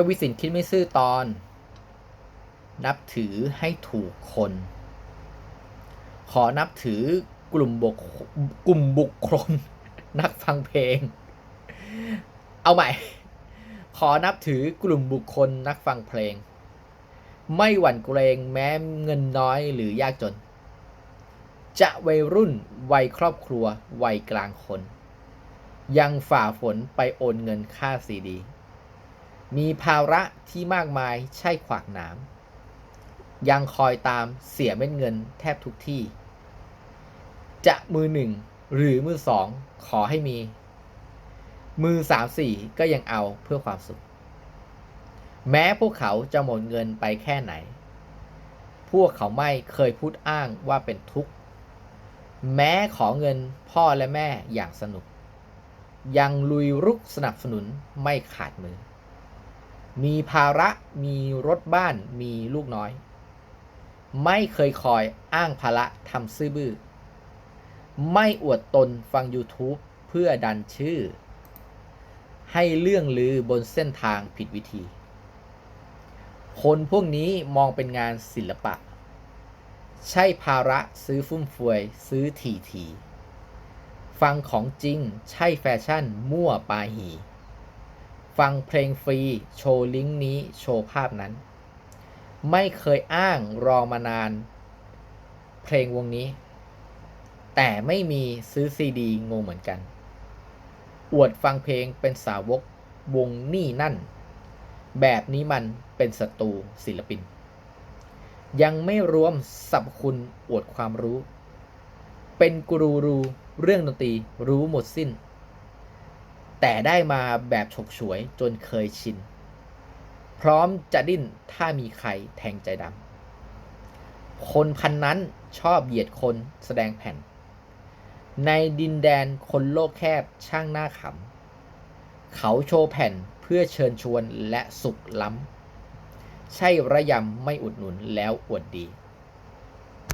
กวิสินคิดไม่ซื่อตอน นับถือให้ถูกคน ขอนับถือกลุ่มบุคกลุ่มบุคคล นักฟังเพลง เอาใหม่ ขอนับถือกลุ่มบุคคลนักฟังเพลง ไม่หวั่นเกรงแม้เงินน้อยหรือยากจน จะวัยรุ่นวัยครอบครัววัยกลางคน ยังฝ่าฝนไปโอนเงินค่าซีดี มีภาระที่มากมายใช่ขวากหนามยังคอยตามเสียเม็ดเงินแทบทุกที่ จะมือหนึ่งหรือมือสองขอให้มี มือสามสี่ก็ยังเอาเพื่อความสุข แม้พวกเขาจะหมดเงินไปแค่ไหน พวกเขาไม่เคยพูดอ้างว่าเป็นทุกข์ แม้ขอเงินพ่อและแม่อย่างสนุก ยังลุยรุกสนับสนุนไม่ขาดมือ มีภาระมีรถบ้านมีลูกน้อย ไม่เคยคอยอ้างภาระทำซื่อบื้อไม่อวดตนฟัง YouTube เพื่อดันชื่อ ให้เรื่องลือบนเส้นทางผิดวิธี คนพวกนี้มองเป็นงานศิลปะ ใช่ภาระซื้อฟุ่มเฟือยซื้อทีทีฟังของจริงใช่แฟชั่นมั่วปาหี ฟังเพลงฟรี โชว์ลิงก์นี้ โชว์ภาพนั้น ไม่เคยอ้างรอมานาน เพลงวงนี้ แต่ไม่มีซื้อซีดีงงเหมือนกัน อวดฟังเพลงเป็นสาวกวงนี่นั่น แบบนี้มันเป็นศัตรูศิลปิน ยังไม่รวมสรรพคุณอวดความรู้ เป็นกูรูรูเรื่องดนตรีรู้หมดสิ้น แต่ได้มาแบบฉกฉวยจนเคยชิน พร้อมจะดิ้นถ้ามีใครแทงใจดำคนพันนั้นชอบเหยียดคนแสดงแผ่น ในดินแดนคนโลกแคบช่างหน้าขำ เขาโชว์แผ่นเพื่อเชิญชวนและสุขล้ำ ใช่ระยำไม่อุดหนุนแล้วอวดดี